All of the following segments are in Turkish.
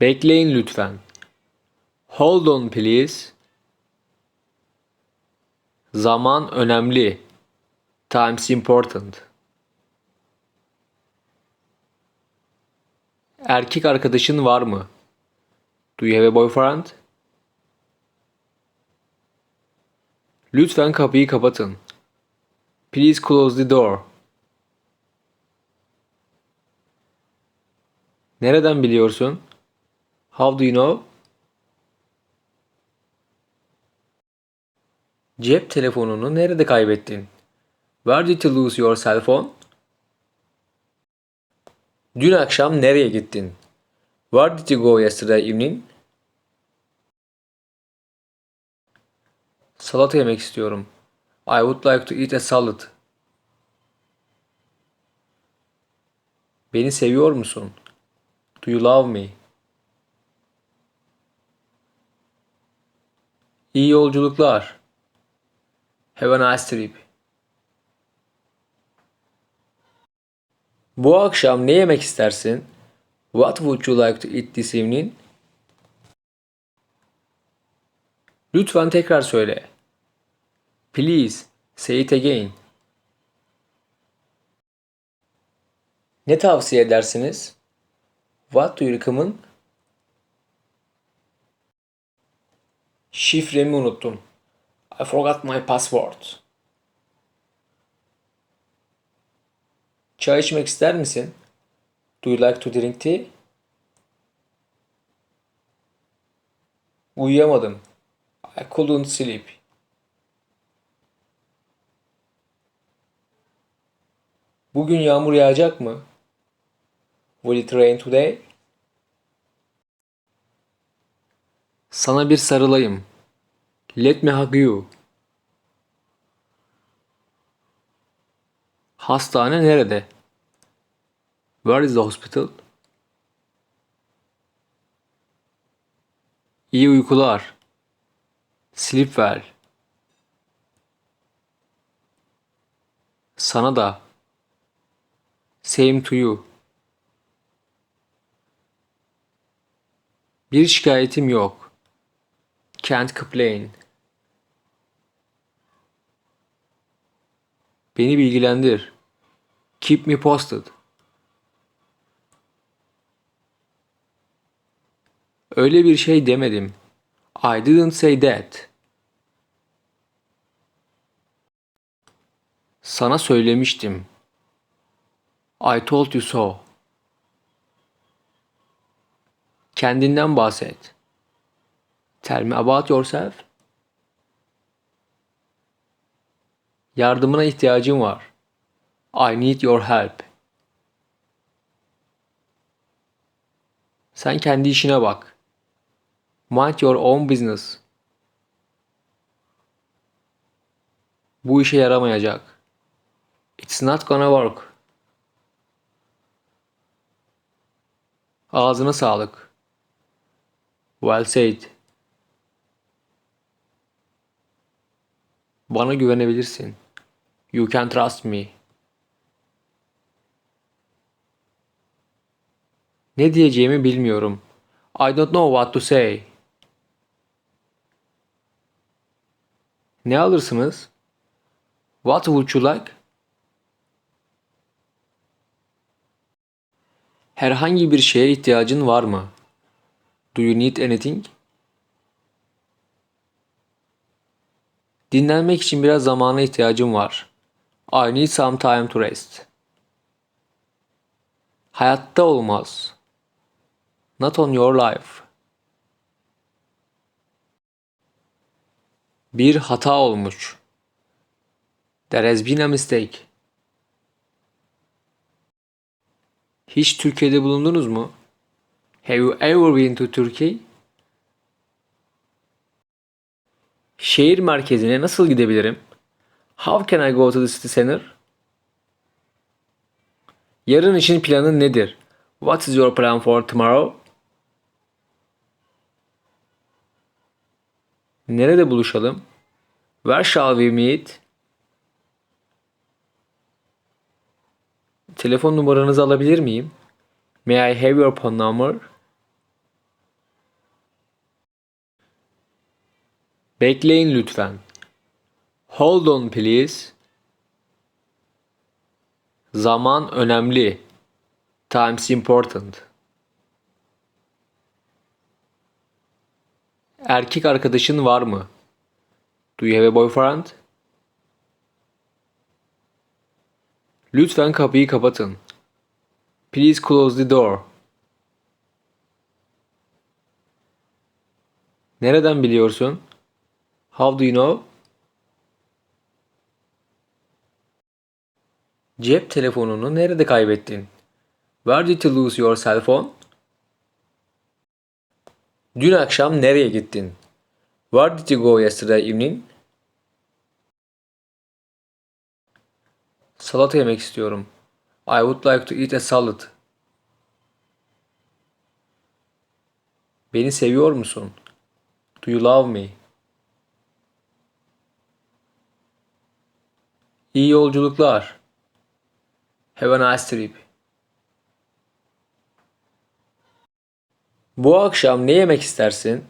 Bekleyin lütfen. Hold on please. Zaman önemli. Time's important. Erkek arkadaşın var mı? Do you have a boyfriend? Lütfen kapıyı kapatın. Please close the door. Nereden biliyorsun? How do you know? Cep telefonunu nerede kaybettin? Where did you lose your cell phone? Dün akşam nereye gittin? Where did you go yesterday evening? Salata yemek istiyorum. I would like to eat a salad. Beni seviyor musun? Do you love me? İyi yolculuklar. Have a nice trip. Bu akşam ne yemek istersin? What would you like to eat this evening? Lütfen tekrar söyle. Please say it again. Ne tavsiye edersiniz? What do you recommend? Şifremi unuttum. I forgot my password. Çay içmek ister misin? Do you like to drink tea? Uyuyamadım. I couldn't sleep. Bugün yağmur yağacak mı? Will it rain today? Sana bir sarılayım. Let me hug you. Hastane nerede? Where is the hospital? İyi uykular. Sleep well. Sana da. Same to you. Bir şikayetim yok. Can't complain. Beni bilgilendir. Keep me posted. Öyle bir şey demedim. I didn't say that. Sana söylemiştim. I told you so. Kendinden bahset. Tell me about yourself. Yardımına ihtiyacım var. I need your help. Sen kendi işine bak. Mind your own business. Bu işe yaramayacak. It's not gonna work. Ağzına sağlık. Well said. Bana güvenebilirsin. You can trust me. Ne diyeceğimi bilmiyorum. I don't know what to say. Ne alırsınız? What would you like? Herhangi bir şeye ihtiyacın var mı? Do you need anything? Dinlenmek için biraz zamana ihtiyacım var. I need some time to rest. Hayatta olmaz. Not on your life. Bir hata olmuş. There has been a mistake. Hiç Türkiye'de bulundunuz mu? Have you ever been to Turkey? Şehir merkezine nasıl gidebilirim? How can I go to the city center? Yarın için planın nedir? What is your plan for tomorrow? Nerede buluşalım? Where shall we meet? Telefon numaranızı alabilir miyim? May I have your phone number? Bekleyin lütfen. Hold on please. Zaman önemli. Time's important. Erkek arkadaşın var mı? Do you have a boyfriend? Lütfen kapıyı kapatın. Please close the door. Nereden biliyorsun? How do you know? Cep telefonunu nerede kaybettin? Where did you lose your cell phone? Dün akşam nereye gittin? Where did you go yesterday evening? Salata yemek istiyorum. I would like to eat a salad. Beni seviyor musun? Do you love me? İyi yolculuklar. Have a nice trip. Bu akşam ne yemek istersin?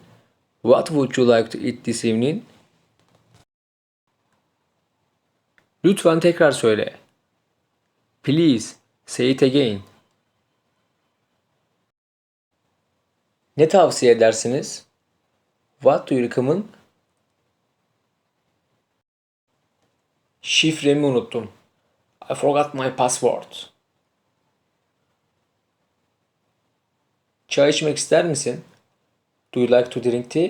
What would you like to eat this evening? Lütfen tekrar söyle. Please say it again. Ne tavsiye edersiniz? What do you recommend? Şifremi unuttum. I forgot my password. Çay içmek ister misin? Do you like to drink tea?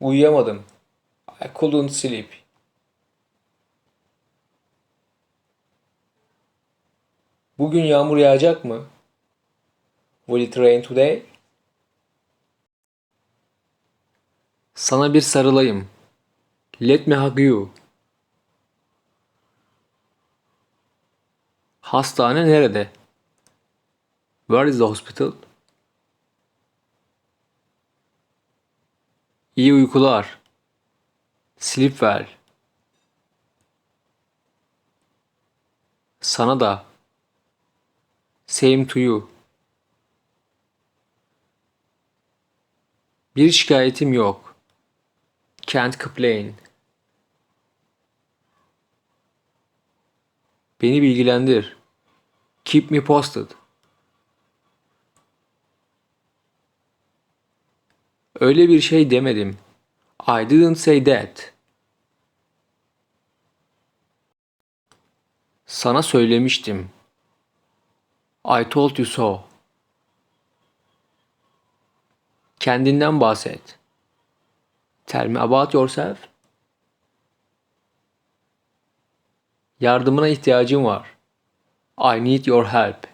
Uyuyamadım. I couldn't sleep. Bugün yağmur yağacak mı? Will it rain today? Sana bir sarılayım. Let me hug you. Hastane nerede? Where is the hospital? İyi uykular. Sleep well. Sana da. Same to you. Bir şikayetim yok. Can't complain. Beni bilgilendir. Keep me posted. Öyle bir şey demedim. I didn't say that. Sana söylemiştim. I told you so. Kendinden bahset. Tell me about yourself. Yardımına ihtiyacım var. I need your help.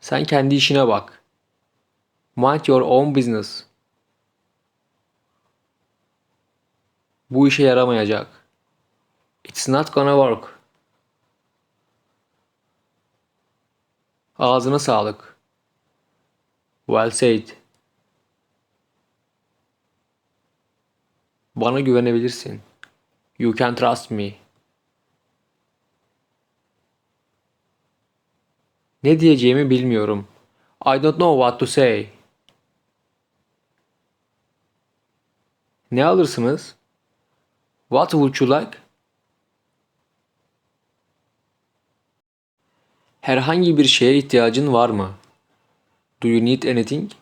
Sen kendi işine bak. Mind your own business. Bu işe yaramayacak. It's not gonna work. Ağzına sağlık. Well said. Bana güvenebilirsin. You can trust me. Ne diyeceğimi bilmiyorum. I don't know what to say. Ne alırsınız? What would you like? Herhangi bir şeye ihtiyacın var mı? Do you need anything?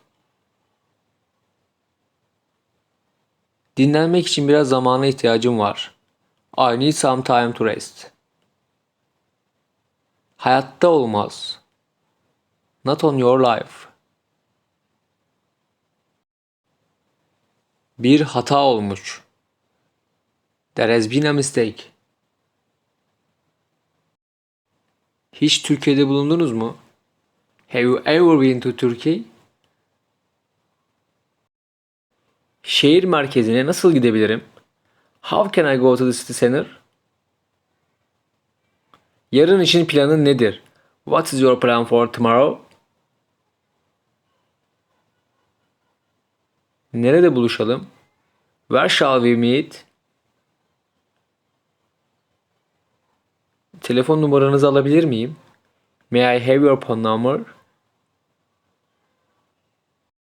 Dinlenmek için biraz zamana ihtiyacım var. I need some time to rest. Hayatta olmaz. Not on your life. Bir hata olmuş. There has been a mistake. Hiç Türkiye'de bulundunuz mu? Have you ever been to Turkey? Şehir merkezine nasıl gidebilirim? How can I go to the city center? Yarın için planın nedir? What is your plan for tomorrow? Nerede buluşalım? Where shall we meet? Telefon numaranızı alabilir miyim? May I have your phone number?